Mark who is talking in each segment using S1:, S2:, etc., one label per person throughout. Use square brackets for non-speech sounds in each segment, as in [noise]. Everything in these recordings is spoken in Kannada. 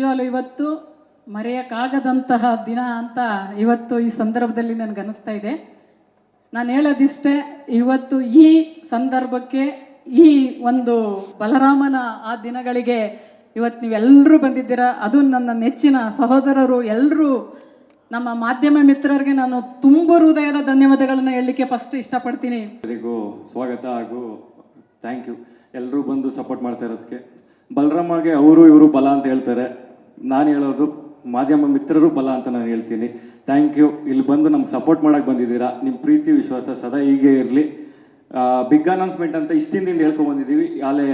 S1: ನಿಜವಾಗ್ಲೂ ಇವತ್ತು ಮರೆಯೋಕ್ಕಾಗದಂತಹ ದಿನ ಅಂತ ಇವತ್ತು ಈ ಸಂದರ್ಭದಲ್ಲಿ ನನಗೆ ಅನಿಸ್ತಾ ಇದೆ. ನಾನು ಹೇಳೋದಿಷ್ಟೇ, ಇವತ್ತು ಈ ಸಂದರ್ಭಕ್ಕೆ ಈ ಒಂದು ಬಲರಾಮನ ಆ ದಿನಗಳಿಗೆ ಇವತ್ತು ನೀವೆಲ್ಲರೂ ಬಂದಿದ್ದೀರಾ? ಅದು ನನ್ನ ನೆಚ್ಚಿನ ಸಹೋದರರು ಎಲ್ಲರೂ ನಮ್ಮ ಮಾಧ್ಯಮ ಮಿತ್ರರಿಗೆ ನಾನು ತುಂಬ ಹೃದಯದ ಧನ್ಯವಾದಗಳನ್ನು ಹೇಳಲಿಕ್ಕೆ ಫಸ್ಟ್ ಇಷ್ಟಪಡ್ತೀನಿ.
S2: ಎಲ್ಲರಿಗೂ ಸ್ವಾಗತ ಹಾಗೂ ಥ್ಯಾಂಕ್ ಯು ಎಲ್ಲರೂ ಬಂದು ಸಪೋರ್ಟ್ ಮಾಡ್ತಾ ಇರೋದಕ್ಕೆ. ಬಲರಾಮಗೆ ಅವರು ಇವರು ಬಲ ಅಂತ ಹೇಳ್ತಾರೆ. ನಾನು ಹೇಳೋದು ಮಾಧ್ಯಮ ಮಿತ್ರರು ಬಲ ಅಂತ ನಾನು ಹೇಳ್ತೀನಿ. ಥ್ಯಾಂಕ್ ಯು ಇಲ್ಲಿ ಬಂದು ನಮ್ಗೆ ಸಪೋರ್ಟ್ ಮಾಡಕ್ಕೆ ಬಂದಿದ್ದೀರಾ. ನಿಮ್ಮ ಪ್ರೀತಿ, ವಿಶ್ವಾಸ ಸದಾ ಹೀಗೆ ಇರಲಿ. ಬಿಗ್ ಅನೌನ್ಸ್ಮೆಂಟ್ ಅಂತ ಇಷ್ಟಿಂದಿಂದ ಹೇಳ್ಕೊಂಡ್ ಬಂದಿದ್ದೀವಿ. ಆಲೇ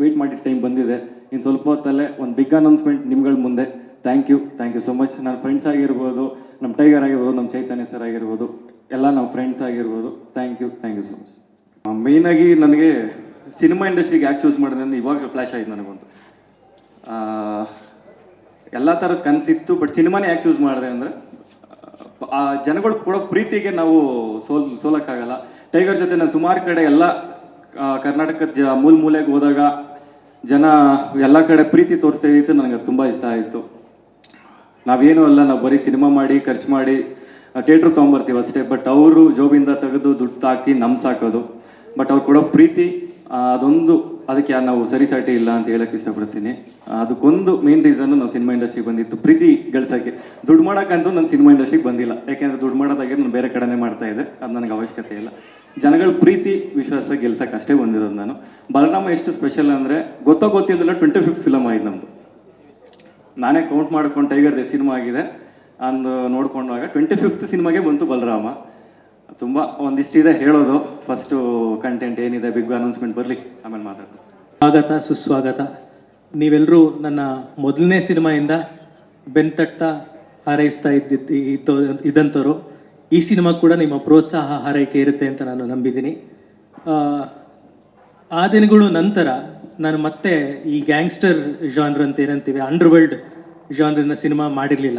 S2: ವೆಯ್ಟ್ ಮಾಡಿದ ಟೈಮ್ ಬಂದಿದೆ. ಇನ್ನು ಸ್ವಲ್ಪ ಹೊತ್ತಲ್ಲೇ ಒಂದು ಬಿಗ್ ಅನೌನ್ಸ್ಮೆಂಟ್ ನಿಮ್ಗಳ ಮುಂದೆ. Thank you thank you so much ನನ್ನ ಫ್ರೆಂಡ್ಸ್ ಆಗಿರ್ಬೋದು ನಮ್ಮ ಟೈಗರ್ ಆಗಿರ್ಬೋದು ನಮ್ಮ ಚೈತನ್ಯ ಸರ್ ಆಗಿರ್ಬೋದು, ಎಲ್ಲ ನಮ್ಮ ಫ್ರೆಂಡ್ಸ್ ಆಗಿರ್ಬೋದು. Thank you thank you so much ಮೇಯ್ನಾಗಿ ನನಗೆ ಸಿನಿಮಾ ಇಂಡಸ್ಟ್ರಿಗೆ ಯಾಕೆ ಚೂಸ್ ಮಾಡಿದೆ ಇವಾಗ ಫ್ಲ್ಯಾಶ್ ಆಯ್ತು ನನಗೊಂದು. ಎಲ್ಲ ಥರದ ಕನಸಿತ್ತು ಬಟ್ ಸಿನಿಮಾನೇ ಯಾಕೆ ಚೂಸ್ ಮಾಡಿದೆ ಅಂದರೆ, ಆ ಜನಗಳು ಕೊಡೋ ಪ್ರೀತಿಗೆ ನಾವು ಸೋಲ್, ಸೋಲಕ್ಕಾಗಲ್ಲ. ಟೈಗರ್ ಜೊತೆ ನಾನು ಸುಮಾರು ಕಡೆ ಎಲ್ಲ ಕರ್ನಾಟಕದ ಮೂಲ ಮೂಲೆಗೆ ಹೋದಾಗ ಜನ ಎಲ್ಲ ಕಡೆ ಪ್ರೀತಿ ತೋರಿಸ್ತಾ ಇದ್ದಿತ್ತು, ನನಗೆ ತುಂಬ ಇಷ್ಟ ಆಯಿತು. ನಾವೇನು ಅಲ್ಲ, ನಾವು ಬರೀ ಸಿನಿಮಾ ಮಾಡಿ, ಖರ್ಚು ಮಾಡಿ, ಥಿಯೇಟ್ರ್ ತೊಗೊಂಬರ್ತೀವಿ ಅಷ್ಟೇ ಬಟ್ ಅವರು ಜೋಬಿಂದ ತೆಗೆದು ದುಡ್ಡು ಹಾಕಿ ನಮ್ಮ ಸಾಕೋದು. ಬಟ್ ಅವ್ರು ಕೊಡೋ ಪ್ರೀತಿ ಅದೊಂದು ಅದಕ್ಕೆ ನಾವು ಸರಿಸಾಟಿ ಇಲ್ಲ ಅಂತ ಹೇಳಕ್ಕೆ ಇಷ್ಟಪಡ್ತೀನಿ. ಅದಕ್ಕೊಂದು ಮೇನ್ ರೀಸನ್ ನಾವು ಸಿನಿಮಾ ಇಂಡಸ್ಟ್ರಿಗೆ ಬಂದಿತ್ತು. ಪ್ರೀತಿ ಗಳಿಸೋಕ್ಕೆ ದುಡ್ಡು ಮಾಡೋಕ್ಕಂತೂ ನಾನು ಸಿನಿಮಾ ಇಂಡಸ್ಟ್ರಿಗೆ ಬಂದಿಲ್ಲ. ಯಾಕೆಂದ್ರೆ ದುಡ್ಡು ಮಾಡೋದಾಗಿ ನಾನು ಬೇರೆ ಕಡೆನೇ ಮಾಡ್ತಾ ಇದ್ದೆ. ಅದು ನನಗೆ ಅವಶ್ಯಕತೆ ಇಲ್ಲ. ಜನಗಳ ಪ್ರೀತಿ, ವಿಶ್ವಾಸ ಗೆಲ್ಸಕ್ಕೆ ಅಷ್ಟೇ ಬಂದಿರೋದು ನಾನು. ಬಲರಾಮ ಎಷ್ಟು ಸ್ಪೆಷಲ್ ಅಂದರೆ ಗೊತ್ತೋ ಗೊತ್ತಿಲ್ಲ ಟ್ವೆಂಟಿ ಫಿಫ್ತ್ ಫಿಲಮ್ ಆಯ್ತು ನಮ್ಮದು ನಾನೇ ಕೌಂಟ್ ಮಾಡ್ಕೊಂಡು ಟೈಗರ್ ಸಿನಿಮಾ ಆಗಿದೆ. ಅಂದು ನೋಡ್ಕೊಂಡಾಗ ಟ್ವೆಂಟಿ ಫಿಫ್ತ್ ಸಿನಿಮಾಗೆ ಬಂತು ಬಲರಾಮ. ತುಂಬ ಒಂದಿಷ್ಟಿದೆ ಹೇಳೋದು. ಫಸ್ಟು ಕಂಟೆಂಟ್ ಏನಿದೆ ಬಿಗ್ ಅನೌನ್ಸ್ಮೆಂಟ್ ಬರಲಿ. ಆಮೇಲೆ ಮಾತಾಡೋದು
S3: ಸ್ವಾಗತ ಸುಸ್ವಾಗತ. ನೀವೆಲ್ಲರೂ ನನ್ನ ಮೊದಲನೇ ಸಿನಿಮಾಯಿಂದ ಬೆನ್ತಟ್ತಾ ಹಾರೈಸ್ತಾ ಇದ್ದಿದ್ದು ಇತ್ತು ಇದ್ದಂಥವ್ರು. ಈ ಸಿನಿಮಾ ಕೂಡ ನಿಮ್ಮ ಪ್ರೋತ್ಸಾಹ ಹಾರೈಕೆ ಇರುತ್ತೆ ಅಂತ ನಾನು ನಂಬಿದ್ದೀನಿ. ಆ, ದಿನಗಳು ನಂತರ ನಾನು ಮತ್ತೆ ಈ ಗ್ಯಾಂಗ್ಸ್ಟರ್ ಜಾನ್ರ್ ಅಂತ ಏನಂತೀವಿ ಅಂಡರ್ವರ್ಲ್ಡ್ ಜಾನ್ರನ್ನ ಸಿನಿಮಾ ಮಾಡಿರಲಿಲ್ಲ.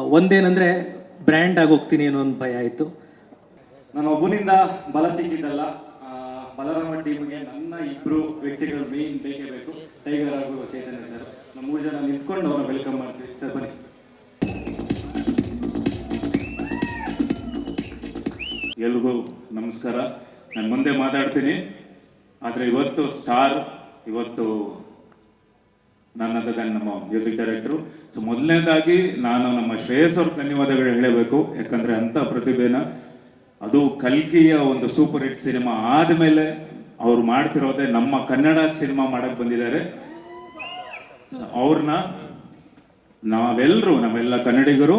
S3: ಒಂದೇನಂದರೆ ಬ್ರ್ಯಾಂಡ್ ಆಗೋಗ್ತೀನಿ ಅನ್ನೋ ಒಂದು ಭಯ ಆಯಿತು.
S2: ನಾನು ಒಬ್ಬನಿಂದ ಬಲ ಸಿಕ್ಕಿದ್ದಲ್ಲ ಬಲರಾಮ ಟೀಮ್ಗೆ ನನ್ನ ಇಬ್ರು ವ್ಯಕ್ತಿಗಳು ಮೇನ್ ಬೇಕೇ ಬೇಕು. ಟೈಗರ್ ಹಾಗೂ ಚೈತನ್ಯ ಸರ್ ನಮ್ಮ ಮೂರು ಜನ ನಿಂತ್ಕೊಂಡು ಅವ್ರನ್ನ ವೆಲ್ಕಮ್ ಮಾಡ್ತೀವಿ. ಸರ್ ಬನ್ನಿ.
S4: ಎಲ್ರಿಗೂ ನಮಸ್ಕಾರ. ನಾನು ಮುಂದೆ ಮಾತಾಡ್ತೀನಿ. ಆದರೆ ಇವತ್ತು ಸ್ಟಾರ್ ಇವತ್ತು ನನ್ನದ ನಮ್ಮ ಮ್ಯೂಸಿಕ್ ಡೈರೆಕ್ಟ್ರು ಸೊ ಮೊದಲನೇದಾಗಿ ನಾನು ನಮ್ಮ ಶ್ರೇಯಸ್ ಅವ್ರ ಧನ್ಯವಾದಗಳು ಹೇಳಬೇಕು. ಯಾಕಂದ್ರೆ ಅಂತ ಪ್ರತಿಭೆನ ಅದು ಕಲ್ಕಿಯ ಒಂದು ಸೂಪರ್ ಹಿಟ್ ಸಿನಿಮಾ ಆದಮೇಲೆ ಅವ್ರು ಮಾಡ್ತಿರೋದೇ ನಮ್ಮ ಕನ್ನಡ ಸಿನಿಮಾ ಮಾಡಕ್ ಬಂದಿದ್ದಾರೆ. ಅವ್ರನ್ನ ನಾವೆಲ್ಲರೂ ನಮ್ಮೆಲ್ಲ ಕನ್ನಡಿಗರು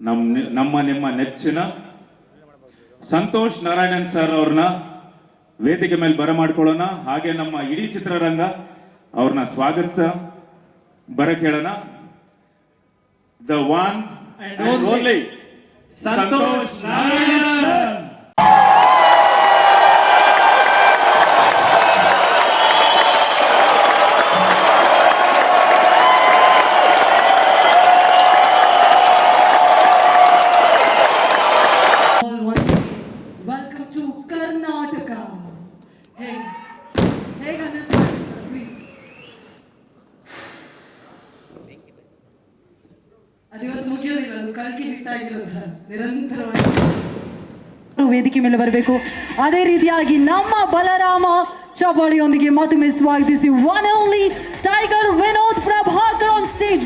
S4: ನಮ್ ನಮ್ಮ ನಿಮ್ಮ ನೆಚ್ಚಿನ ಸಂತೋಷ್ ನಾರಾಯಣನ್ ಸರ್ ಅವ್ರನ್ನ ವೇದಿಕೆ ಮೇಲೆ ಬರಮಾಡ್ಕೊಳ್ಳೋಣ. ಹಾಗೆ ನಮ್ಮ ಇಡೀ ಚಿತ್ರರಂಗ ಅವ್ರನ್ನ ಸ್ವಾಗತ ಬರ ಕೇಳೋಣ
S5: the one only Santhosh Narayanan
S6: ವೇದಿಕೆ ಮೇಲೆ ಬರಬೇಕು. ಅದೇ ರೀತಿಯಾಗಿ ನಮ್ಮ ಬಲರಾಮ ಚಪಾಳಿಯೊಂದಿಗೆ ಮತ್ತೊಮ್ಮೆ ಸ್ವಾಗತಿಸಿ one only tiger Vinod Prabhakar on stage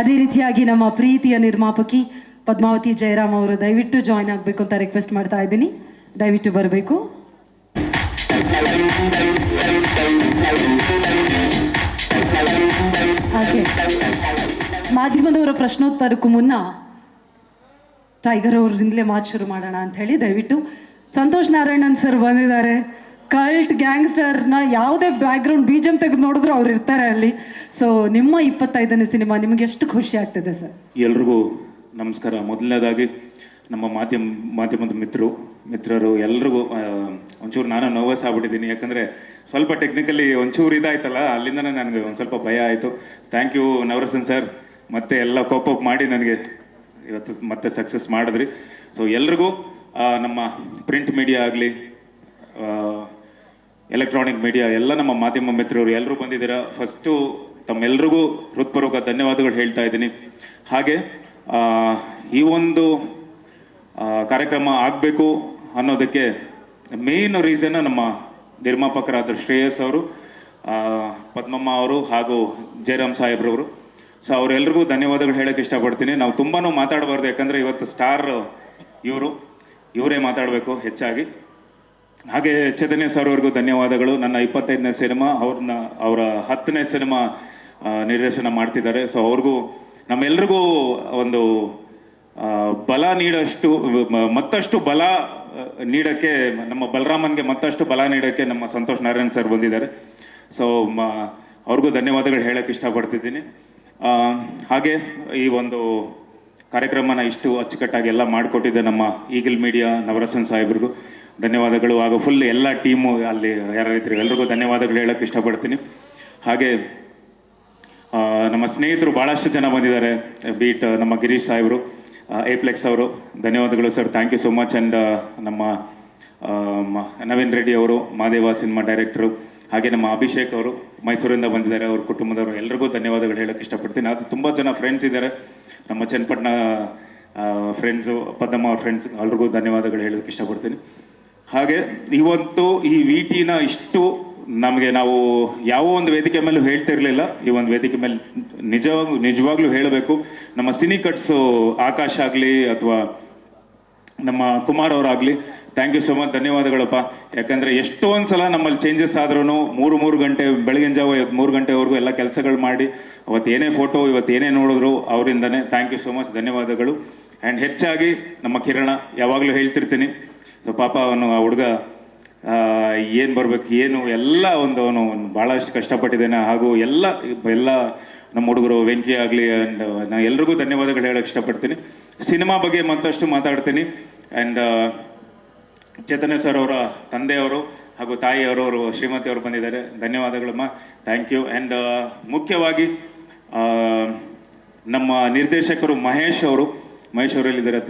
S6: ಅದೇ ರೀತಿಯಾಗಿ ನಮ್ಮ ಪ್ರೀತಿಯ ನಿರ್ಮಾಪಕಿ ಪದ್ಮಾವತಿ ಜಯರಾಮ್ ಅವರು ದಯವಿಟ್ಟು ಜಾಯ್ನ್ ಆಗಬೇಕು ಅಂತ ರಿಕ್ವೆಸ್ಟ್ ಮಾಡ್ತಾ ಇದ್ದೀನಿ. ದಯವಿಟ್ಟು ಬರಬೇಕು. ಹಾಗೆ ಮಾಧ್ಯಮದವರ ಪ್ರಶ್ನೋತ್ತರಕ್ಕೂ ಮುನ್ನ ಟೈಗರ್ ಅವರಿಂದಲೇ ಮಾತು ಶುರು ಮಾಡೋಣ ಅಂತ ಹೇಳಿ ದಯವಿಟ್ಟು ಸಂತೋಷ್ ನಾರಾಯಣನ್ ಸರ್ ಬಂದಿದ್ದಾರೆ. ಕಲ್ಟ್ ಗ್ಯಾಂಗ್ಸ್ಟರ್ನ ಯಾವುದೇ ಬ್ಯಾಕ್ಗ್ರೌಂಡ್ ಬೀಜಂ ತೆಗೆದು ನೋಡಿದ್ರು ಅವ್ರು ಇರ್ತಾರೆ ಅಲ್ಲಿ. ಸೊ ನಿಮ್ಮ ಇಪ್ಪತ್ತೈದನೇ ಸಿನಿಮಾ ನಿಮಗೆ ಎಷ್ಟು ಖುಷಿ ಆಗ್ತದೆ ಸರ್?
S4: ಎಲ್ರಿಗೂ ನಮಸ್ಕಾರ. ಮೊದಲನೇದಾಗಿ ನಮ್ಮ ಮಾಧ್ಯಮ, ಮಾಧ್ಯಮದ ಮಿತ್ರರು ಮಿತ್ರರು ಎಲ್ರಿಗೂ ಒಂಚೂರು ನಾನು ನರ್ವಸ್ ಆಗ್ಬಿಟ್ಟಿದ್ದೀನಿ. ಯಾಕಂದರೆ ಸ್ವಲ್ಪ ಟೆಕ್ನಿಕಲಿ ಒಂಚೂರು ಇದಾಯ್ತಲ್ಲ, ಅಲ್ಲಿಂದನೇ ನನಗೆ ಒಂದು ಸ್ವಲ್ಪ ಭಯ ಆಯಿತು. ಥ್ಯಾಂಕ್ ಯು ನವರಸನ್ ಸರ್ ಮತ್ತೆ ಎಲ್ಲ ಕೋಪ್ ಮಾಡಿ ನನಗೆ ಇವತ್ತು ಮತ್ತೆ ಸಕ್ಸಸ್ ಮಾಡಿದ್ರಿ. ಸೊ ಎಲ್ರಿಗೂ ನಮ್ಮ ಪ್ರಿಂಟ್ ಮೀಡಿಯಾ ಆಗಲಿ ಎಲೆಕ್ಟ್ರಾನಿಕ್ ಮೀಡಿಯಾ ಎಲ್ಲ ನಮ್ಮ ಮಾಧ್ಯಮ ಮಿತ್ರರು ಎಲ್ಲರೂ ಬಂದಿದ್ದೀರಾ? ಫಸ್ಟು ತಮ್ಮೆಲ್ರಿಗೂ ಹೃತ್ಪೂರ್ವಕ ಧನ್ಯವಾದಗಳು ಹೇಳ್ತಾ ಇದ್ದೀನಿ. ಹಾಗೆ ಈ ಒಂದು ಕಾರ್ಯಕ್ರಮ ಆಗಬೇಕು ಅನ್ನೋದಕ್ಕೆ ಮೇನ್ ರೀಸನ್ ನಮ್ಮ ನಿರ್ಮಾಪಕರಾದ ಶ್ರೇಯಸ್ ಅವರು ಪದ್ಮಮ್ಮ ಅವರು ಹಾಗೂ ಜಯರಾಮ್ ಸಾಹೇಬ್ರವರು ಸೊ ಅವರೆಲ್ಲರಿಗೂ ಧನ್ಯವಾದಗಳು ಹೇಳೋಕ್ಕೆ ಇಷ್ಟಪಡ್ತೀನಿ. ನಾವು ತುಂಬಾ ಮಾತಾಡಬಾರ್ದು, ಯಾಕಂದರೆ ಇವತ್ತು ಸ್ಟಾರ್ ಇವರು. ಇವರೇ ಮಾತಾಡಬೇಕು ಹೆಚ್ಚಾಗಿ. ಹಾಗೆ ಚೈತನ್ಯ ಸರ್ ಅವ್ರಿಗೂ ಧನ್ಯವಾದಗಳು. ನನ್ನ ಇಪ್ಪತ್ತೈದನೇ ಸಿನಿಮಾ, ಅವ್ರನ್ನ, ಅವರ ಹತ್ತನೇ ಸಿನಿಮಾ ನಿರ್ದೇಶನ ಮಾಡ್ತಿದ್ದಾರೆ. ಸೊ ಅವ್ರಿಗೂ, ನಮ್ಮೆಲ್ರಿಗೂ ಒಂದು ಬಲ ನೀಡಷ್ಟು ಮತ್ತಷ್ಟು ಬಲ ನೀಡಕ್ಕೆ, ನಮ್ಮ ಬಲರಾಮನ್ಗೆ ಮತ್ತಷ್ಟು ಬಲ ನೀಡಕ್ಕೆ ನಮ್ಮ ಸಂತೋಷ್ ನಾರಾಯಣ್ ಸರ್ ಬಂದಿದ್ದಾರೆ. ಸೊ ಅವ್ರಿಗೂ ಧನ್ಯವಾದಗಳು ಹೇಳಕ್ಕೆ ಇಷ್ಟಪಡ್ತಿದ್ದೀನಿ. ಹಾಗೆ ಈ ಒಂದು ಕಾರ್ಯಕ್ರಮನ ಇಷ್ಟು ಅಚ್ಚುಕಟ್ಟಾಗಿ ಎಲ್ಲ ಮಾಡಿಕೊಟ್ಟಿದ್ದೆ ನಮ್ಮ ಈಗಲ್ ಮೀಡಿಯಾ ನವರಸನ್ ಸಾಹೇಬ್ರಿಗೂ ಧನ್ಯವಾದಗಳು. ಹಾಗೂ ಫುಲ್ ಎಲ್ಲ ಟೀಮು ಅಲ್ಲಿ ಯಾರಿದ್ರು ಎಲ್ರಿಗೂ ಧನ್ಯವಾದಗಳು ಹೇಳಕ್ಕೆ ಇಷ್ಟಪಡ್ತೀನಿ. ಹಾಗೆ ನಮ್ಮ ಸ್ನೇಹಿತರು ಭಾಳಷ್ಟು ಜನ ಬಂದಿದ್ದಾರೆ. ಬೀಟ್ ನಮ್ಮ ಗಿರೀಶ್ ಸಾಹೇಬರು ಏಪ್ಲೆಕ್ಸ್ ಅವರು, ಧನ್ಯವಾದಗಳು sir. Thank you so much and ನಮ್ಮ ನವೀನ್ ರೆಡ್ಡಿ ಅವರು, ಮಾದೇವ ಸಿನಿಮಾ ಡೈರೆಕ್ಟರು, ಹಾಗೆ ನಮ್ಮ ಅಭಿಷೇಕ್ ಅವರು, ಮೈಸೂರಿಂದ ಬಂದಿದ್ದಾರೆ. ಅವ್ರ ಕುಟುಂಬದವರು ಎಲ್ರಿಗೂ ಧನ್ಯವಾದಗಳು ಹೇಳೋಕ್ಕೆ ಇಷ್ಟಪಡ್ತೀನಿ. ಅದು ತುಂಬ ಜನ ಫ್ರೆಂಡ್ಸ್ ಇದ್ದಾರೆ ನಮ್ಮ ಚನ್ನಪಟ್ಟಣ ಫ್ರೆಂಡ್ಸು ಪದ್ಮ ಅವ್ರ ಫ್ರೆಂಡ್ಸ್ ಎಲ್ರಿಗೂ ಧನ್ಯವಾದಗಳು ಹೇಳೋಕ್ಕೆ ಇಷ್ಟಪಡ್ತೀನಿ. ಹಾಗೆ, ಇವತ್ತು ಈ ವಿ ಟಿನ ಇಷ್ಟು ನಮಗೆ ನಾವು ಯಾವ ಒಂದು ವೇದಿಕೆ ಮೇಲೂ ಹೇಳ್ತಿರ್ಲಿಲ್ಲ. ಈ ಒಂದು ವೇದಿಕೆ ಮೇಲೆ ನಿಜವಾಗ್ಲೂ ನಿಜವಾಗ್ಲೂ ಹೇಳಬೇಕು. ನಮ್ಮ ಸಿನಿ ಕಟ್ಸ್ ಆಕಾಶ್ ಆಗಲಿ ಅಥವಾ ನಮ್ಮ ಕುಮಾರ್ ಅವರಾಗಲಿ ಥ್ಯಾಂಕ್ ಯು ಸೋ ಮಚ್ ಧನ್ಯವಾದಗಳಪ್ಪ. ಯಾಕಂದರೆ ಎಷ್ಟೊಂದು ಸಲ ನಮ್ಮಲ್ಲಿ ಚೇಂಜಸ್ ಆದ್ರೂ ಮೂರು ಮೂರು ಗಂಟೆ, ಬೆಳಗಿನ ಜಾವ ಇವತ್ತು ಮೂರು ಗಂಟೆವರೆಗೂ ಎಲ್ಲ ಕೆಲಸಗಳು ಮಾಡಿ ಅವತ್ತು ಏನೇ ಫೋಟೋ ಇವತ್ತು ಏನೇ ನೋಡಿದ್ರು ಅವರಿಂದನೇ ಥ್ಯಾಂಕ್ ಯು ಸೋ ಮಚ್ ಧನ್ಯವಾದಗಳು. ಆ್ಯಂಡ್ ಹೆಚ್ಚಾಗಿ ನಮ್ಮ ಕಿರಣ ಯಾವಾಗಲೂ ಹೇಳ್ತಿರ್ತೀನಿ. ಸೊ ಪಾಪ ಅವನು ಆ ಹುಡುಗ ಏನು ಬರಬೇಕು, ಏನು, ಎಲ್ಲ ಒಂದು ಅವನು ಭಾಳಷ್ಟು ಕಷ್ಟಪಟ್ಟಿದ್ದೇನೆ. ಹಾಗೂ ಎಲ್ಲ ಎಲ್ಲ ನಮ್ಮ ಹುಡುಗರು ವೆಂಕಿ ಆಗಲಿ ಆ್ಯಂಡ್ ನಾನು ಎಲ್ರಿಗೂ ಧನ್ಯವಾದಗಳು ಹೇಳಕ್ಕೆ ಇಷ್ಟಪಡ್ತೀನಿ. ಸಿನಿಮಾ ಬಗ್ಗೆ ಮತ್ತಷ್ಟು ಮಾತಾಡ್ತೀನಿ. ಆ್ಯಂಡ್ ಚೇತನ ಸರ್ ಅವರ ತಂದೆಯವರು ಹಾಗೂ ಶ್ರೀಮತಿ ಅವರು ಬಂದಿದ್ದಾರೆ. ಧನ್ಯವಾದಗಳಮ್ಮ ಥ್ಯಾಂಕ್ ಯು ಆ್ಯಂಡ್ ಮುಖ್ಯವಾಗಿ ನಮ್ಮ ನಿರ್ದೇಶಕರು ಮಹೇಶ್ ಅವರು, Mahesh ಅವರಲ್ಲಿದ್ದಾರೆ.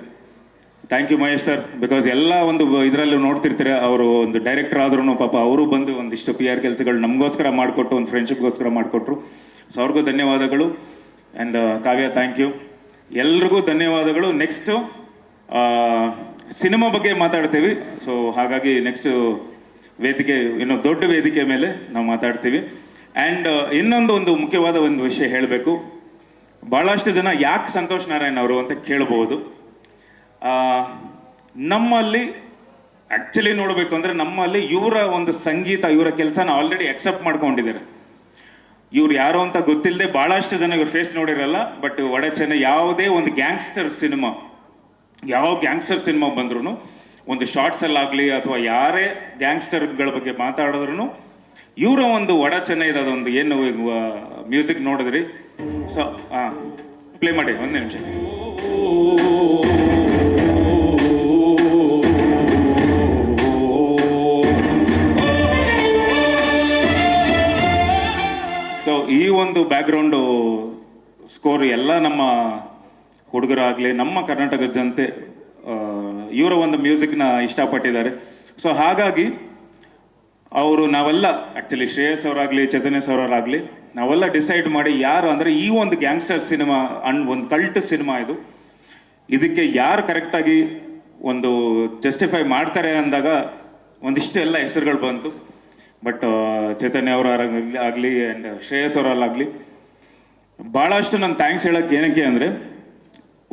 S4: Thank you Mahesh sir because ಎಲ್ಲ ಒಂದು ಇದರಲ್ಲೂ ನೋಡ್ತಿರ್ತೀರ, ಅವರು ಒಂದು ಡೈರೆಕ್ಟರ್ ಆದ್ರೂ ಪಾಪ ಅವರು ಬಂದು ಒಂದಿಷ್ಟು ಪಿ ಆರ್ ಕೆಲಸಗಳು ನಮಗೋಸ್ಕರ ಮಾಡಿಕೊಟ್ಟು, ಒಂದು ಫ್ರೆಂಡ್ಶಿಪ್ಗೋಸ್ಕರ ಮಾಡಿಕೊಟ್ರು. ಸೊ ಅವ್ರಿಗೂ ಧನ್ಯವಾದಗಳು. ಆ್ಯಂಡ್ ಕಾವ್ಯ ಥ್ಯಾಂಕ್ ಯು ಎಲ್ರಿಗೂ ಧನ್ಯವಾದಗಳು. ನೆಕ್ಸ್ಟು ಸಿನಿಮಾ ಬಗ್ಗೆ ಮಾತಾಡ್ತೀವಿ. ಸೊ ಹಾಗಾಗಿ ನೆಕ್ಸ್ಟು ವೇದಿಕೆ, ಇನ್ನು ದೊಡ್ಡ ವೇದಿಕೆ ಮೇಲೆ ನಾವು ಮಾತಾಡ್ತೀವಿ. ಆ್ಯಂಡ್ ಇನ್ನೊಂದು ಒಂದು ಮುಖ್ಯವಾದ ಒಂದು ವಿಷಯ ಹೇಳಬೇಕು. ಭಾಳಷ್ಟು ಜನ ಯಾಕೆ ಸಂತೋಷ್ ನಾರಾಯಣ್ ಅವರು ಅಂತ ಕೇಳಬಹುದು ನಮ್ಮಲ್ಲಿ ಆ್ಯಕ್ಚುಲಿ ನೋಡಬೇಕು ಅಂದರೆ ನಮ್ಮಲ್ಲಿ ಇವರ ಒಂದು ಸಂಗೀತ, ಇವರ ಕೆಲಸನ ಆಲ್ರೆಡಿ ಅಕ್ಸೆಪ್ಟ್ ಮಾಡ್ಕೊಂಡಿದ್ದಾರೆ. ಇವ್ರು ಯಾರು ಅಂತ ಗೊತ್ತಿಲ್ಲದೆ ಭಾಳಷ್ಟು ಜನ ಇವ್ರ ಫೇಸ್ ನೋಡಿರಲ್ಲ ಬಟ್ ಒಡಚೆನ್ನ ಯಾವುದೇ ಒಂದು ಗ್ಯಾಂಗ್ಸ್ಟರ್ ಸಿನಿಮಾ ಯಾವ ಗ್ಯಾಂಗ್ಸ್ಟರ್ ಸಿನಿಮಾ ಬಂದ್ರೂ ಒಂದು ಶಾರ್ಟ್ಸಲ್ಲಾಗಲಿ ಅಥವಾ ಯಾರೇ ಗ್ಯಾಂಗ್ಸ್ಟರ್ಗಳ ಬಗ್ಗೆ ಮಾತಾಡಿದ್ರು ಇವರ ಒಂದು ಒಡ ಚೆನ್ನ ಇದೆ, ಅದೊಂದು ಏನು ಮ್ಯೂಸಿಕ್ ನೋಡಿದ್ರಿ. ಸೊ ಹಾಂ ಪ್ಲೇ ಮಾಡಿ, ಒಂದು ನಿಮಿಷ. ಈ ಒಂದು ಬ್ಯಾಕ್ಗ್ರೌಂಡು ಸ್ಕೋರ್ ಎಲ್ಲ ನಮ್ಮ ಹುಡುಗರಾಗಲಿ, ನಮ್ಮ ಕರ್ನಾಟಕದ ಜನತೆ ಇವರ ಒಂದು ಮ್ಯೂಸಿಕ್ನ ಇಷ್ಟಪಟ್ಟಿದ್ದಾರೆ. ಸೊ ಹಾಗಾಗಿ ಅವರು ನಾವೆಲ್ಲ ಆ್ಯಕ್ಚುಲಿ ಶ್ರೇಯಸ್ ಅವರಾಗಲಿ, ಚೈತನ್ಯ ಸರ್ ಅವರಾಗಲಿ, ನಾವೆಲ್ಲ ಡಿಸೈಡ್ ಮಾಡಿ ಯಾರು ಅಂದರೆ ಈ ಒಂದು ಗ್ಯಾಂಗ್ಸ್ಟರ್ ಸಿನಿಮಾ ಅಂಡ್ ಒಂದು ಕಲ್ಟ್ ಸಿನಿಮಾ ಇದು, ಇದಕ್ಕೆ ಯಾರು ಕರೆಕ್ಟಾಗಿ ಒಂದು ಜಸ್ಟಿಫೈ ಮಾಡ್ತಾರೆ ಅಂದಾಗ ಒಂದಿಷ್ಟು ಎಲ್ಲ ಹೆಸರುಗಳು ಬಂತು. ಬಟ್ ಚೈತನ್ಯ ಅವರ ಆಗಲಿ ಆ್ಯಂಡ್ ಶ್ರೇಯಸ್ ಅವರಲ್ಲಾಗಲಿ ಭಾಳಷ್ಟು ನಾನು ಥ್ಯಾಂಕ್ಸ್ ಹೇಳಕ್ಕೆ ಏನಕ್ಕೆ ಅಂದರೆ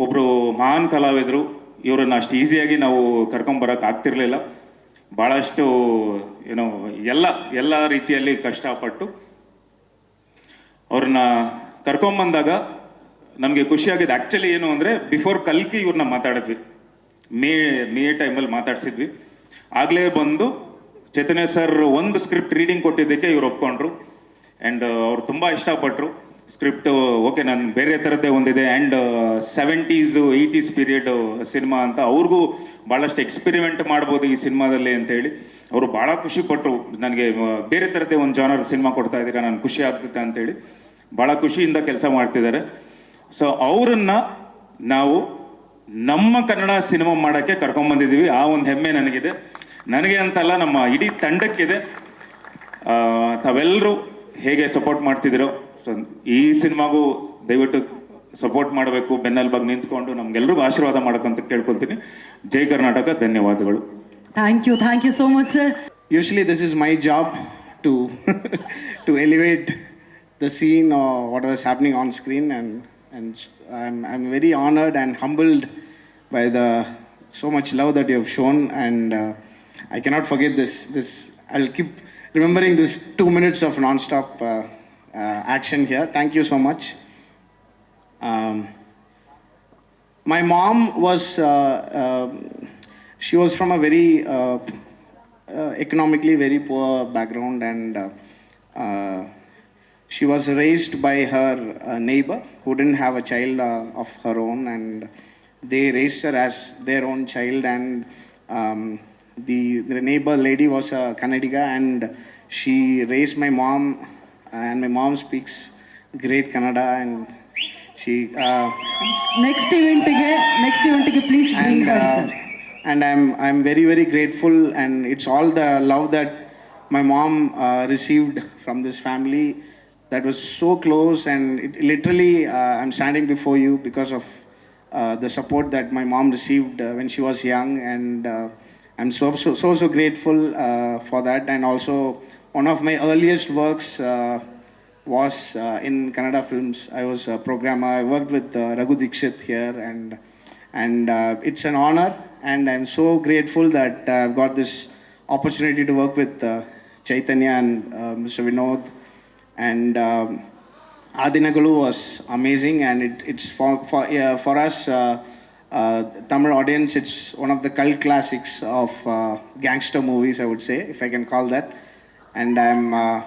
S4: ಒಬ್ಬರು ಮಹಾನ್ ಕಲಾವಿದರು, ಇವರನ್ನು ಅಷ್ಟು ಈಸಿಯಾಗಿ ನಾವು ಕರ್ಕೊಂಬರೋಕೆ ಆಗ್ತಿರ್ಲಿಲ್ಲ. ಭಾಳಷ್ಟು ಏನೋ ಎಲ್ಲ ಎಲ್ಲ ರೀತಿಯಲ್ಲಿ ಕಷ್ಟಪಟ್ಟು ಅವ್ರನ್ನ ಕರ್ಕೊಂಬಂದಾಗ ನಮಗೆ ಖುಷಿಯಾಗಿದೆ ಆ್ಯಕ್ಚುಲಿ ಏನು ಅಂದರೆ ಬಿಫೋರ್ ಕಲ್ಕಿ ಇವ್ರನ್ನ ಮಾತಾಡಿದ್ವಿ. ಮೇ ಮೇ ಟೈಮಲ್ಲಿ ಮಾತಾಡಿಸಿದ್ವಿ. ಆಗಲೇ ಬಂದು ಚೈತನ್ಯ ಸರ್ ಒಂದು ಸ್ಕ್ರಿಪ್ಟ್ ರೀಡಿಂಗ್ ಕೊಟ್ಟಿದ್ದಕ್ಕೆ ಇವ್ರು ಒಪ್ಕೊಂಡ್ರು. ಆ್ಯಂಡ್ ಅವ್ರು ತುಂಬ ಇಷ್ಟಪಟ್ಟರು ಸ್ಕ್ರಿಪ್ಟ್, ಓಕೆ, ನಾನು ಬೇರೆ ಥರದ್ದೇ ಒಂದಿದೆ. And seventies eighties period cinema ಅಂತ ಅವ್ರಿಗೂ ಭಾಳಷ್ಟು ಎಕ್ಸ್ಪೆರಿಮೆಂಟ್ ಮಾಡ್ಬೋದು ಈ ಸಿನಿಮಾದಲ್ಲಿ ಅಂತೇಳಿ ಅವರು ಭಾಳ ಖುಷಿ ಪಟ್ಟರು ನನಗೆ ಬೇರೆ ಥರದ್ದೇ ಒಂದು ಜಾನರ್ ಸಿನಿಮಾ ಕೊಡ್ತಾ ಇದ್ದೀರಾ ನಾನು ಖುಷಿ ಆಗ್ತೈತೆ ಅಂತೇಳಿ ಭಾಳ ಖುಷಿಯಿಂದ ಕೆಲಸ ಮಾಡ್ತಿದ್ದಾರೆ. ಸೊ ಅವರನ್ನು ನಾವು ನಮ್ಮ ಕನ್ನಡ ಸಿನಿಮಾ ಮಾಡೋಕ್ಕೆ ಕರ್ಕೊಂಬಂದಿದ್ದೀವಿ. ಆ ಒಂದು ಹೆಮ್ಮೆ ನನಗಿದೆ. ನನಗೆ ಅಂತಲ್ಲ ನಮ್ಮ ಇಡೀ ತಂಡಕ್ಕಿದೆ. ತಾವೆಲ್ಲರೂ ಹೇಗೆ ಸಪೋರ್ಟ್ ಮಾಡ್ತಿದ್ರು ಸೊ ಈ ಸಿನಿಮಾಗೂ ದಯವಿಟ್ಟು ಸಪೋರ್ಟ್ ಮಾಡಬೇಕು ಬೆನ್ನಲ್ ಬಗ್ಗೆ ನಿಂತ್ಕೊಂಡು ನಮ್ಗೆಲ್ರಿಗೂ ಆಶೀರ್ವಾದ ಮಾಡಕ್ಕಂತ ಕೇಳ್ಕೊಳ್ತೀನಿ. ಜೈ ಕರ್ನಾಟಕ ಧನ್ಯವಾದಗಳು.
S6: Thank you thank you so much
S7: usually this is my job to to elevate the scene what was happening on screen and and I am I am very honoured and humbled by the so much love that you have shown and I cannot forget this this I'll keep remembering this two minutes of non-stop uh, uh, action here. Thank you so much. Um, my mom was uh, um she was from a very uh, economically very poor background and she was raised by her uh, neighbor who didn't have a child uh, of her own and they raised her as their own child and um, the, the neighbor lady was a Kannadiga and she raised my mom uh, and my mom speaks great Kannada and she uh,
S6: next event next event please bring
S7: and,
S6: her,
S7: uh,
S6: sir.
S7: and I'm I'm very very grateful and it's all the love that my mom uh, received from this family that was so close and it, literally uh, I'm standing before you because of uh, the support that my mom received when she was young and I'm so so so grateful uh, for that and also one of my earliest works uh, was uh, in Kannada films. I was a programmer. I worked with uh, Raghu Dikshit here, and and uh, it's an honor. And I'm so grateful that uh, I've got this opportunity to work with uh, Chaitanya and Mr. Vinod. And um, Adinagalu was amazing, and it, it's for for for us. Uh, Tamil audience, it's one of the cult classics of uh, gangster movies, I would say, if I can call that. And I'm uh,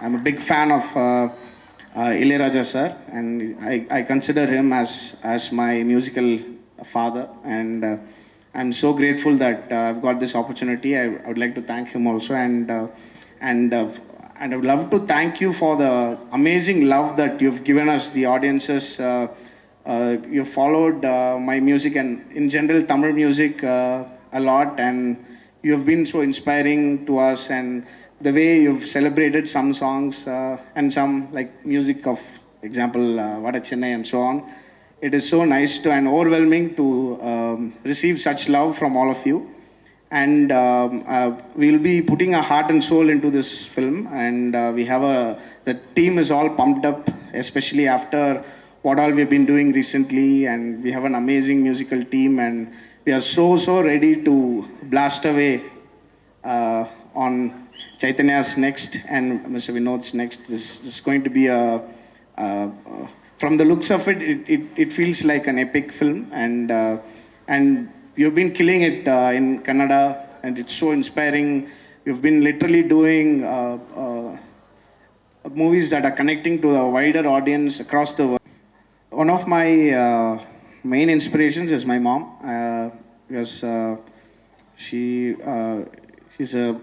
S7: I'm a big fan of uh, Ilayaraja sir, and I, I consider him as as my musical father, and uh, I'm so grateful that uh, I've got this opportunity. I, I would like to thank him also, and uh, and and I would love to thank you for the amazing love that you've given us, the audiences. Uh, you've followed uh, my music and in general Tamil music uh, a lot, and you have been so inspiring to us and the way you've celebrated some songs and some like music of example uh, Vada Chennai and so on. It is so nice to and overwhelming to um, receive such love from all of you. And um, uh, we'll be putting our heart and soul into this film. And uh, we have a the team is all pumped up, especially after what all we've been doing recently. And we have an amazing musical team, and we are so so ready to blast away uh, on Chaitanya's next and Mr. Vinod's next. This, this is going to be a, from the looks of it, it, it, it feels like an epic film, and uh, and you've been killing it uh, in Kannada, and it's so inspiring. You've been literally doing. Uh, uh, movies that are connecting to a wider audience across the world One of my uh, main inspirations is my mom. Uh, because uh, she uh, she's a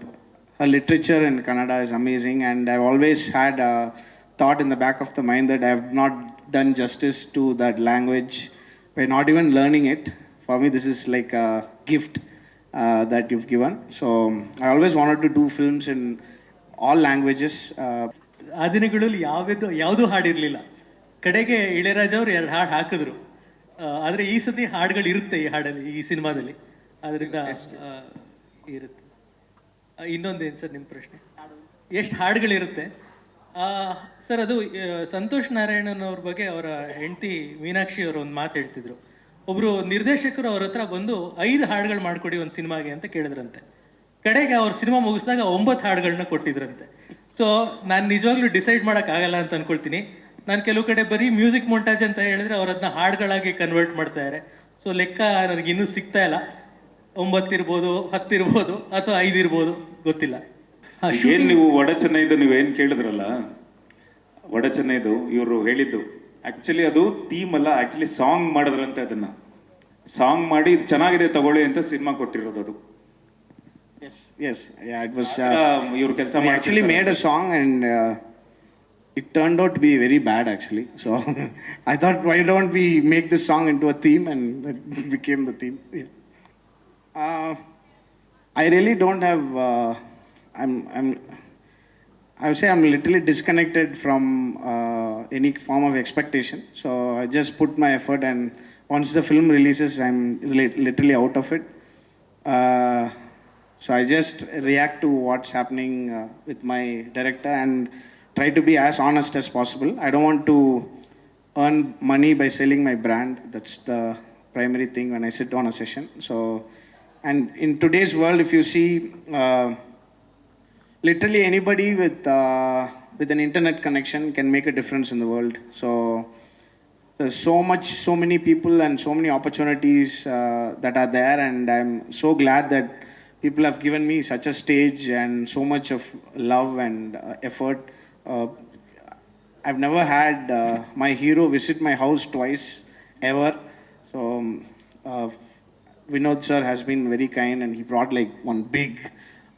S7: her literature in Kannada is amazing, and I've always had a thought in the back of the mind that I've not done justice to that language by not even learning it. For me, this is like a gift uh, that you've given. So I always wanted to do films in all languages. Uh,
S3: ಆ ದಿನಗಳಲ್ಲಿ ಯಾವ್ದು ಯಾವುದೂ ಹಾಡಿರಲಿಲ್ಲ ಕಡೆಗೆ ಇಳೆರಾಜ ಅವರು ಎರಡು ಹಾಡು ಹಾಕಿದ್ರು. ಆದರೆ ಈ ಸತಿ ಹಾಡುಗಳು ಇರುತ್ತೆ ಈ ಹಾಡಲ್ಲಿ ಈ ಸಿನಿಮಾದಲ್ಲಿ. ಅದರಿಂದ ಇರುತ್ತೆ. ಇನ್ನೊಂದೇನು ಸರ್ ನಿಮ್ಮ ಪ್ರಶ್ನೆ? ಎಷ್ಟು ಹಾಡುಗಳಿರುತ್ತೆ? ಸರ್ ಅದು ಸಂತೋಷ್ ನಾರಾಯಣನ್ ಅವ್ರ ಬಗ್ಗೆ ಅವರ ಹೆಂಡತಿ ಮೀನಾಕ್ಷಿ ಅವರು ಒಂದು ಮಾತು ಹೇಳ್ತಿದ್ರು. ಒಬ್ರು ನಿರ್ದೇಶಕರು ಅವ್ರ ಹತ್ರ ಬಂದು ಐದು ಹಾಡುಗಳು ಮಾಡ್ಕೊಡಿ ಒಂದು ಸಿನಿಮಾಗೆ ಅಂತ ಕೇಳಿದ್ರಂತೆ. ಕಡೆಗೆ ಅವ್ರ ಸಿನಿಮಾ ಮುಗಿಸಿದಾಗ ಒಂಬತ್ತು ಹಾಡುಗಳನ್ನ ಕೊಟ್ಟಿದ್ರಂತೆ. ಸೊ ನಾನು ನಿಜವಾಗ್ಲೂ ಡಿಸೈಡ್ ಮಾಡೋಕ್ಕಾಗಲ್ಲ ಅಂತ ಅನ್ಕೊಳ್ತೀನಿ. ನಾನು ಕೆಲವು ಕಡೆ ಬರೀ ಮ್ಯೂಸಿಕ್ ಮೊಂಟಾಜ್ ಅಂತ ಹೇಳಿದ್ರೆ ಅವ್ರು ಅದನ್ನ ಹಾಡುಗಳಾಗಿ ಕನ್ವರ್ಟ್ ಮಾಡ್ತಾ ಇದ್ದಾರೆ ಸೊ ಲೆಕ್ಕ ನನಗೆ ಇನ್ನೂ ಸಿಗ್ತಾ ಇಲ್ಲ. ಒಂಬತ್ತಿರ್ಬೋದು ಹತ್ತಿರ್ಬೋದು ಅಥವಾ ಐದು ಇರ್ಬೋದು ಗೊತ್ತಿಲ್ಲ.
S4: ಏನು ನೀವು ಒಡ ಚೆನ್ನೈದು ನೀವು ಏನು ಕೇಳಿದ್ರಲ್ಲ? ಒಡ ಚೆನ್ನೈದು ಇವರು ಹೇಳಿದ್ದು. ಆಕ್ಚುಲಿ ಅದು ಥೀಮ್ ಅಲ್ಲ ಆಕ್ಚುಲಿ ಸಾಂಗ್ ಮಾಡಿದ್ರಂತೆ ಅದನ್ನ. ಸಾಂಗ್ ಮಾಡಿ ಇದು ಚೆನ್ನಾಗಿದೆ ತಗೊಳ್ಳಿ ಅಂತ ಸಿನಿಮಾ ಕೊಟ್ಟಿರೋದು ಅದು.
S7: Yes yes yeah, it was.
S4: ಆ, ಇವ್ರು ಕೆಲಸ
S7: ಮಾಡಿ made a song song and uh, it turned out to be very bad actually. So [laughs] I thought, why don't we make this song into a theme, and that became the theme. Yeah. Uh, I really don't have. Uh, I'm. I'm. I would say I'm literally disconnected from uh, any form of expectation. So I just put my effort, and once the film releases, I'm li- literally out of it. Uh, so I just react to what's happening uh, with my director and try to be as honest as possible. I don't want to earn money by selling my brand. That's the primary thing when I sit on a session. So, and in today's world, if you see. Uh, literally anybody with uh, with an internet connection can make a difference in the world so there's so much so many people and so many opportunities uh, that are there and i'm so glad that people have given me such a stage and so much of love and uh, effort uh, i've never had uh, my hero visit my house twice ever so um, uh, Vinod sir has been very kind and he brought like one big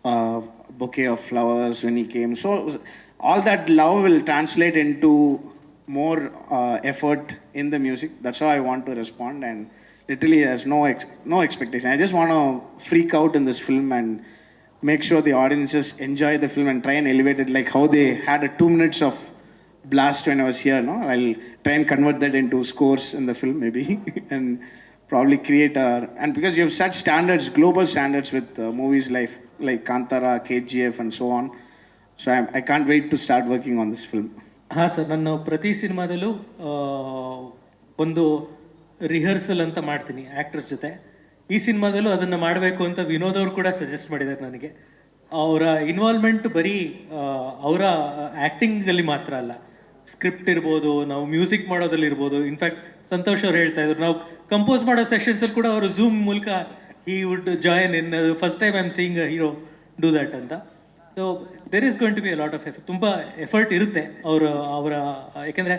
S7: uh, bouquet of flowers when he came. So all that love will translate into more uh, effort in the music. That's how I want to respond and literally there's no ex- no expectation. I just want to freak out in this film and make sure the audiences enjoy the film and try and elevate it like how they had a two minutes of blast when I was here. No, I'll try and convert that into scores in the film maybe, and probably create a. And because you have set standards, global standards with uh, movies like like Kantara, KGF, and so on. So I, I can't wait to start working on this film.
S3: ಹಾಂ ಸರ್ ನಾನು ಪ್ರತಿ ಸಿನಿಮಾದಲ್ಲೂ ಒಂದು ರಿಹರ್ಸಲ್ ಅಂತ ಮಾಡ್ತೀನಿ ಆ್ಯಕ್ಟ್ರಸ್ ಜೊತೆ ಈ ಸಿನಿಮಾದಲ್ಲೂ ಅದನ್ನು ಮಾಡಬೇಕು ಅಂತ ವಿನೋದ್ ಅವರು ಕೂಡ ಸಜೆಸ್ಟ್ ಮಾಡಿದ್ದಾರೆ ನನಗೆ. ಅವರ ಇನ್ವಾಲ್ವ್ಮೆಂಟ್ ಬರೀ ಅವರ ಆ್ಯಕ್ಟಿಂಗಲ್ಲಿ ಮಾತ್ರ ಅಲ್ಲ. ಸ್ಕ್ರಿಪ್ಟ್ ಇರ್ಬೋದು, ನಾವು ಮ್ಯೂಸಿಕ್ ಮಾಡೋದ್ರಲ್ಲಿ ಇರ್ಬೋದು. ಇನ್ಫ್ಯಾಕ್ಟ್ ಸಂತೋಷ್ ಅವ್ರು ಹೇಳ್ತಾ ಇದ್ರು, ನಾವು ಕಂಪೋಸ್ ಮಾಡೋ ಸೆಷನ್ಸಲ್ಲಿ ಕೂಡ ಅವರು ಝೂಮ್ ಮೂಲಕ ಈ would join in first time I am seeing hero do that ಅಂತ. So there is going to be a lot of effort ತುಂಬ ಎಫರ್ಟ್ ಇರುತ್ತೆ. ಅವರು, ಅವರ, ಯಾಕೆಂದರೆ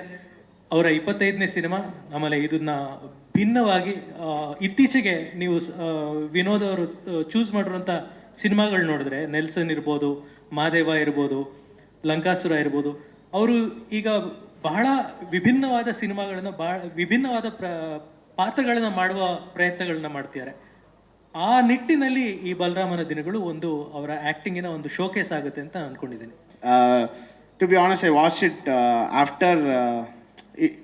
S3: ಅವರ ಇಪ್ಪತ್ತೈದನೇ ಸಿನಿಮಾ, ಆಮೇಲೆ ಇದನ್ನ ಭಿನ್ನವಾಗಿ ಇತ್ತೀಚೆಗೆ ನೀವು ವಿನೋದ್ ಅವರು ಚೂಸ್ ಮಾಡಿರುವಂಥ ಸಿನಿಮಾಗಳು ನೋಡಿದ್ರೆ, ನೆಲ್ಸನ್ ಇರ್ಬೋದು, ಮಾದೇವ ಇರ್ಬೋದು, ಲಂಕಾಸುರ ಇರ್ಬೋದು, ಅವರು ಈಗ ಬಹಳ ವಿಭಿನ್ನವಾದ ಸಿನಿಮಾಗಳನ್ನು, ಬಹಳ ವಿಭಿನ್ನವಾದ ಪ್ರ, ಪಾತ್ರಗಳನ್ನು ಮಾಡುವ ಪ್ರಯತ್ನಗಳನ್ನ ಮಾಡ್ತಿದ್ದಾರೆ. ಆ ನಿಟ್ಟಿನಲ್ಲಿ ಈ ಬಲರಾಮನ ದಿನಗಳು ಒಂದು ಅವರ ಆ್ಯಕ್ಟಿಂಗಿನ ಒಂದು ಶೋಕೇಸ್ ಆಗುತ್ತೆ ಅಂತ
S7: ಅಂದ್ಕೊಂಡಿದ್ದೀನಿ to be honest I watch it after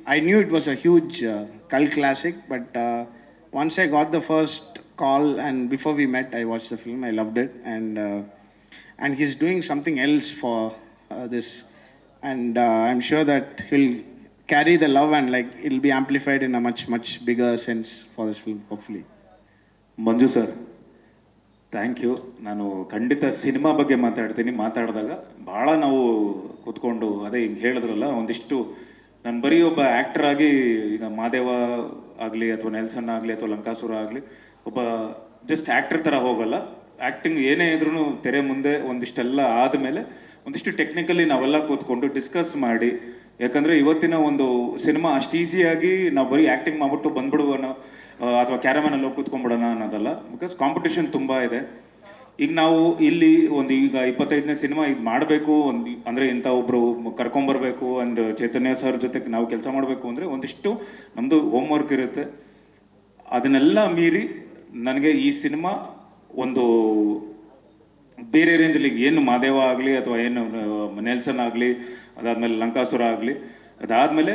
S7: I knew it was a huge uh, cult classic, but uh, once I got the first call and before we met, I watched the film. I loved it, and uh, and he's doing something else for uh, this, and uh, I'm sure that he'll carry the love and like it'll be amplified in a much much bigger sense for this film, hopefully.
S4: Manju sir thank you ನಾನು ಖಂಡಿತ ಸಿನಿಮಾ ಬಗ್ಗೆ ಮಾತಾಡ್ತೀನಿ ಮಾತಾಡಿದಾಗ ಭಾಳ ನಾವು ಕೂತ್ಕೊಂಡು ಅದೇ ಹಿಂಗೆ ಹೇಳಿದ್ರಲ್ಲ ಒಂದಿಷ್ಟು ನಾನು ಬರೀ ಒಬ್ಬ ಆಕ್ಟರ್ ಆಗಿ ಈಗ ಮಾದೇವ ಆಗಲಿ ಅಥವಾ ನೆಲ್ಸನ್ ಆಗಲಿ ಅಥವಾ ಲಂಕಾಸುರ ಆಗಲಿ ಒಬ್ಬ ಜಸ್ಟ್ ಆ್ಯಕ್ಟರ್ ಥರ ಹೋಗಲ್ಲ. ಆ್ಯಕ್ಟಿಂಗ್ ಏನೇ ಇದ್ರೂ ತೆರೆ ಮುಂದೆ ಒಂದಿಷ್ಟೆಲ್ಲ ಆದಮೇಲೆ ಒಂದಿಷ್ಟು ಟೆಕ್ನಿಕಲಿ ನಾವೆಲ್ಲ ಕೂತ್ಕೊಂಡು ಡಿಸ್ಕಸ್ ಮಾಡಿ. ಯಾಕಂದರೆ ಇವತ್ತಿನ ಒಂದು ಸಿನಿಮಾ ಅಷ್ಟು ಈಸಿಯಾಗಿ ನಾವು ಬರೀ ಆ್ಯಕ್ಟಿಂಗ್ ಮಾಡ್ಬಿಟ್ಟು ಬಂದ್ಬಿಡುವನೋ ಅಥವಾ ಕ್ಯಾರಮನಲ್ಲಿ ಹೋಗಿ ಕೂತ್ಕೊಂಡ್ಬಿಡೋಣ ಅನ್ನೋದಲ್ಲ. ಬಿಕಾಸ್ ಕಾಂಪಿಟೇಷನ್ ತುಂಬ ಇದೆ. ಈಗ ನಾವು ಇಲ್ಲಿ ಒಂದು ಈಗ ಇಪ್ಪತ್ತೈದನೇ ಸಿನಿಮಾ ಇದು ಮಾಡಬೇಕು, ಒಂದು ಅಂದರೆ ಇಂಥ ಒಬ್ಬರು ಕರ್ಕೊಂಬರ್ಬೇಕು ಅಂಡ್ ಚೈತನ್ಯ ಸರ್ ಜೊತೆಗೆ ನಾವು ಕೆಲಸ ಮಾಡಬೇಕು ಅಂದರೆ ಒಂದಿಷ್ಟು ನಮ್ಮದು ಹೋಮ್ವರ್ಕ್ ಇರುತ್ತೆ. ಅದನ್ನೆಲ್ಲ ಮೀರಿ ನನಗೆ ಈ ಸಿನಿಮಾ ಒಂದು ಬೇರೆ ರೇಂಜಲ್ಲಿ ಏನು ಮಾದೇವ ಆಗಲಿ ಅಥವಾ ಏನು ನೆಲ್ಸನ್ ಆಗಲಿ, ಅದಾದಮೇಲೆ ಲಂಕಾಸುರ ಆಗಲಿ, ಅದಾದ್ಮೇಲೆ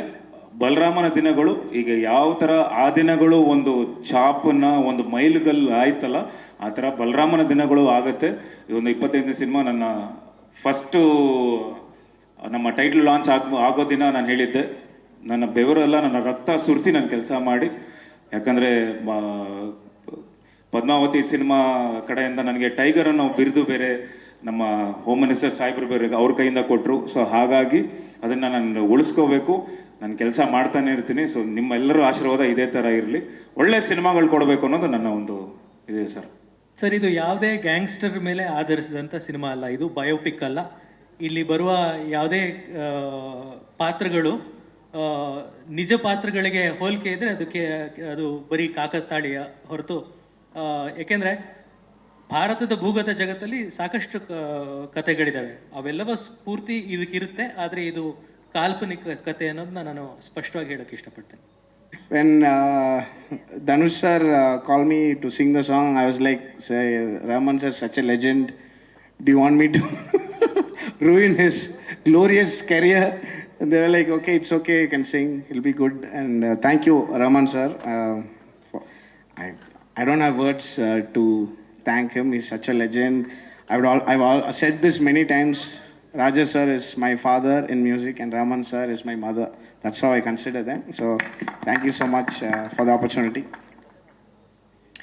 S4: ಬಲರಾಮನ ದಿನಗಳು, ಈಗ ಯಾವ ಥರ ಆ ದಿನಗಳು ಒಂದು ಛಾಪನ್ನ ಒಂದು ಮೈಲುಗಲ್ಲು ಆಯ್ತಲ್ಲ, ಆ ಥರ ಬಲರಾಮನ ದಿನಗಳು ಆಗುತ್ತೆ. ಈ ಒಂದು ಇಪ್ಪತ್ತೈದನೇ ಸಿನಿಮಾ ನನ್ನ ಫಸ್ಟು, ನಮ್ಮ ಟೈಟ್ಲ್ ಲಾಂಚ್ ಆಗ, ಆಗೋ ದಿನ ನಾನು ಹೇಳಿದ್ದೆ. ನನ್ನ ಬೆವರೆಲ್ಲ, ನನ್ನ ರಕ್ತ ಸುರಿಸಿ ನಾನು ಕೆಲಸ ಮಾಡಿ. ಯಾಕಂದರೆ ಪದ್ಮಾವತಿ ಸಿನಿಮಾ ಕಡೆಯಿಂದ ನನಗೆ ಟೈಗರ್ ಅನ್ನೋ ಬಿರುದು ಬೇರೆ ನಮ್ಮ ಹೋಮ್ ಮಿನಿಸ್ಟರ್ ಸಾಹೇಬ್ರು ಬೇರೆ ಅವ್ರ ಕೈಯಿಂದ ಕೊಟ್ಟರು ಸೊ ಹಾಗಾಗಿ ಅದನ್ನು ನಾನು ಉಳಿಸ್ಕೋಬೇಕು. ನಾನು ಕೆಲಸ ಮಾಡ್ತಾನೆ ಇರ್ತೀನಿ. ಸೊ ನಿಮ್ಮೆಲ್ಲರ ಆಶೀರ್ವಾದ ಇದೇ ಥರ ಇರಲಿ. ಒಳ್ಳೆ ಸಿನಿಮಾಗಳು ಕೊಡಬೇಕು ಅನ್ನೋದು ನನ್ನ ಒಂದು ಇದೆ ಸರ್.
S3: ಸರ್, ಇದು ಯಾವುದೇ ಗ್ಯಾಂಗ್ಸ್ಟರ್ ಮೇಲೆ ಆಧರಿಸಿದಂಥ ಸಿನಿಮಾ ಅಲ್ಲ. ಇದು ಬಯೋಪಿಕ್ ಅಲ್ಲ. ಇಲ್ಲಿ ಬರುವ ಯಾವುದೇ ಪಾತ್ರಗಳು ನಿಜ ಪಾತ್ರಗಳಿಗೆ ಹೋಲಿಕೆ ಇದ್ರೆ ಅದಕ್ಕೆ ಅದು ಬರೀ ಕಾಕತಾಳೀಯ ಹೊರತು ಏಕೆಂದ್ರೆ ಭಾರತದ ಭೂಗತ ಜಗತ್ತಲ್ಲಿ ಸಾಕಷ್ಟು ಕಥೆಗಳಿದ್ದಾವೆ ಅವೆಲ್ಲವ ಸ್ಫೂರ್ತಿ ಇದಕ್ಕಿರುತ್ತೆ ಆದರೆ ಇದು ಕಾಲ್ಪನಿಕ ಕತೆ ಅನ್ನೋದನ್ನ ನಾನು ಸ್ಪಷ್ಟವಾಗಿ ಹೇಳಕ್ಕೆ ಇಷ್ಟಪಡ್ತೇನೆ
S7: uh, uh, called me to sing the song, I was like, say, Raman sir, such a legend. Do you want me to ruin his glorious career? And they were like, okay, it's okay, you can sing, it'll be good. And uh, thank you, Raman sir. Uh, for, I, don't have words uh, to thank him. He's such a legend. I would all, I've all said this many times. Raja sir is my father in music, and Raman sir is my mother. That's how I consider them. So, thank you so much uh, for the opportunity.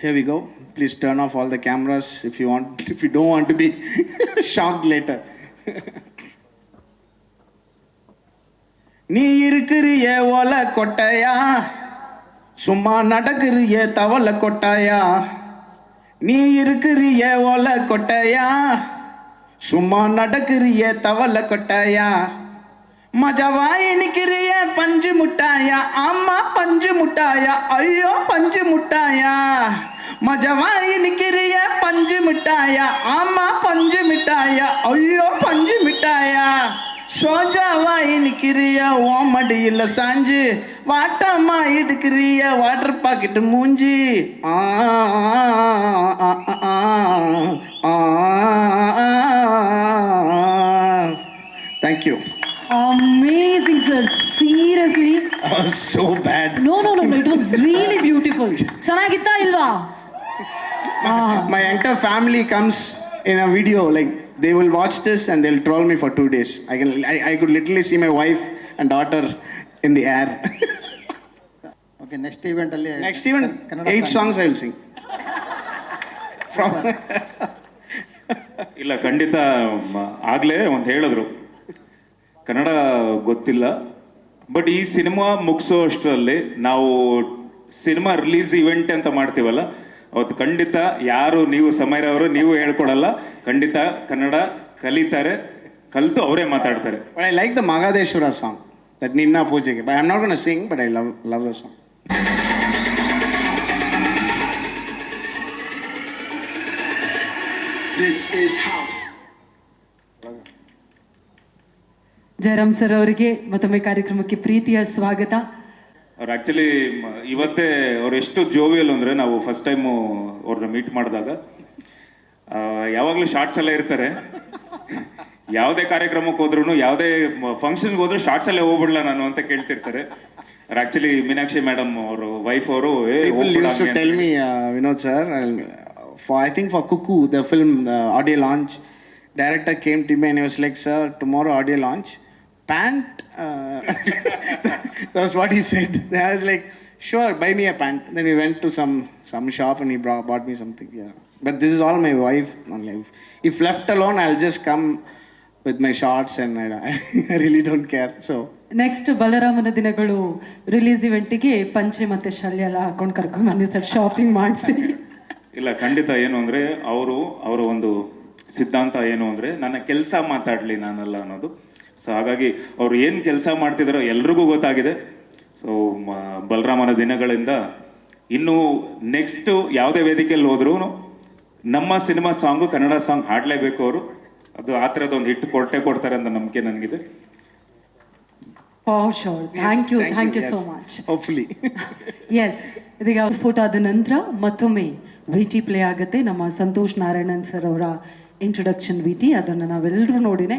S7: Here we go. Please turn off all the cameras if you want. If you don't want to be shocked later. நீ இருக்கிறிய ஓலை கொட்டையா சும்மா நடக்கிறிய தவளை கொட்டாயா நீ இருக்கிறிய ஓலை கொட்டையா? சும்மா நடக்கிறிய தவள கொட்டையா? மஜவா நிக்கிறிய பஞ்சு முட்டாயா? ஆமா பஞ்சு முட்டாயா? ஐயோ பஞ்சு முட்டாயா? மஜவா நிக்கிறிய பஞ்சு மிட்டாயா? ஆமா பஞ்சு மிட்டாயா? ஐயோ பஞ்சு மிட்டாயா? சோஜாவாய் நிற்கிறியா ஓமடியில் சாஞ்சு வாட்டம்மா இடுக்கிறியா வாட்டர் பாக்கெட் மூஞ்சி ஆ thank you
S6: amazing sir seriously
S7: i was so bad
S6: no no no no it was really beautiful chanagitta ilva
S7: my entire family comes in a video like they will watch this and they'll troll me for two days. I can, I, I could literally see my wife and daughter in the air.
S8: okay, next event ಅಲ್ಲಿ
S7: Next
S8: event.
S7: eight songs I will sing. From
S4: ಇಲ್ಲ ಖಂಡಿತ ಮ- ಆಗ್ಲೇ ಒಂದು ಹೇಳಿದ್ರು ಕನ್ನಡ ಗೊತ್ತಿಲ್ಲ ಬಟ್ ಈ ಸಿನಿಮಾ ಮುಗಿಸೋ ಅಷ್ಟರಲ್ಲಿ ನಾವು ಸಿನಿಮಾ ರಿಲೀಸ್ ಇವೆಂಟ್ ಅಂತ ಮಾಡ್ತೀವಲ್ಲ ಅವತ್ತು ಖಂಡಿತ ಯಾರು ನೀವು ಸಮಯರವರು ಅವರು ನೀವು ಹೇಳ್ಕೊಡಲ್ಲ. ಖಂಡಿತ ಕನ್ನಡ ಕಲಿತಾರೆ ಕಲಿತು ಅವರೇ ಮಾತಾಡ್ತಾರೆ.
S7: I like the the song that ನಿನ್ನ ಪೂಜೆಗೆ by I not not gonna sing, but I love love the song.
S6: Jayaram sir ಅವರಿಗೆ ಮತ್ತೊಮ್ಮೆ ಕಾರ್ಯಕ್ರಮಕ್ಕೆ ಪ್ರೀತಿಯ ಸ್ವಾಗತ.
S4: ಅವ್ರು ಆ್ಯಕ್ಚುಲಿ ಇವತ್ತೇ ಅವ್ರು ಎಷ್ಟು ಜೋವಿಯಲ್ ಅಂದರೆ ನಾವು ಫಸ್ಟ್ ಟೈಮು ಅವ್ರನ್ನ ಮೀಟ್ ಮಾಡಿದಾಗ ಯಾವಾಗಲೂ ಶಾರ್ಟ್ಸ್ ಎಲ್ಲ ಇರ್ತಾರೆ. ಯಾವುದೇ ಕಾರ್ಯಕ್ರಮಕ್ಕೆ ಹೋದ್ರು ಯಾವುದೇ ಫಂಕ್ಷನ್ಗೆ ಹೋದ್ರು ಶಾರ್ಟ್ಸ್ ಅಲ್ಲೇ ಹೋಗ್ಬಿಡಲ್ಲ ನಾನು ಅಂತ ಕೇಳ್ತಿರ್ತಾರೆ. ಆ್ಯಕ್ಚುಲಿ ಮೀನಾಕ್ಷಿ ಮೇಡಮ್ ಅವರು ವೈಫ್ ಅವರು a
S7: me
S4: Vinod
S7: sir for
S4: I ಅಂತ.
S7: For me, the film audio launch director came for Cuckoo, the like sir tomorrow audio launch came to me and he was like, "Sir, tomorrow audio launch, pant." Uh, that was what he said. I was like, "Sure, buy me a pant." Then we went to some some shop and he brought, bought me something. Yeah, but this is all my wife only. If, if left alone, I'll just come with my shorts and I, I really don't care. So.
S6: Next ಬಲರಾಮನ ದಿನಗಳು ರಿಲೀಸ್ ಇವೆಂಟಿಗೆ ಪಂಚೆ ಮತ್ತೆ ಶಲ್ಯ ಎಲ್ಲ ಹಾಕೊಂಡು ಕರ್ಕೊಂಡು ಬಂದಿ ಸರ್ ಶಾಪಿಂಗ್ ಮಾಡಿಸಿ
S4: ಇಲ್ಲ ಖಂಡಿತ ಏನು ಅಂದರೆ ಅವರು ಅವರ ಒಂದು ಸಿದ್ಧಾಂತ ಏನು ಅಂದರೆ ನನ್ನ ಕೆಲಸ ಮಾತಾಡಲಿ ನಾನಲ್ಲ ಅನ್ನೋದು ಸೊ ಹಾಗಾಗಿ ಅವ್ರು ಏನು ಕೆಲಸ ಮಾಡ್ತಿದಾರೋ ಎಲ್ರಿಗೂ ಗೊತ್ತಾಗಿದೆ. ಸೊ ಬಲರಾಮನ ದಿನಗಳಿಂದ ಇನ್ನು ನೆಕ್ಸ್ಟ್ ಯಾವುದೇ ವೇದಿಕೆಯಲ್ಲಿ ಹೋದ್ರೂ ನಮ್ಮ ಸಿನಿಮಾ ಸಾಂಗು ಕನ್ನಡ ಸಾಂಗ್ ಹಾಡಲೇಬೇಕು ಅವರು. ಅದು ಆ ಥರದ ಒಂದು ಹಿಟ್ಟು ಕೊಟ್ಟೆ ಕೊಡ್ತಾರೆ ಅಂತ ನಂಬಿಕೆ ನನಗಿದೆ.
S7: Thank you
S6: thank
S7: you.
S6: So much
S7: Hopefully. [laughs]
S6: Yes ಇದೀಗ ಫೋಟೋ ಆದ ನಂತರ ಮತ್ತೊಮ್ಮೆ ವಿಟಿ ಪ್ಲೇ ಆಗುತ್ತೆ. ನಮ್ಮ ಸಂತೋಷ್ ನಾರಾಯಣನ್ ಸರ್ ಅವರ ಇಂಟ್ರೊಡಕ್ಷನ್ ವಿಟಿ ಅದನ್ನು ನಾವೆಲ್ಲರೂ ನೋಡಿನೇ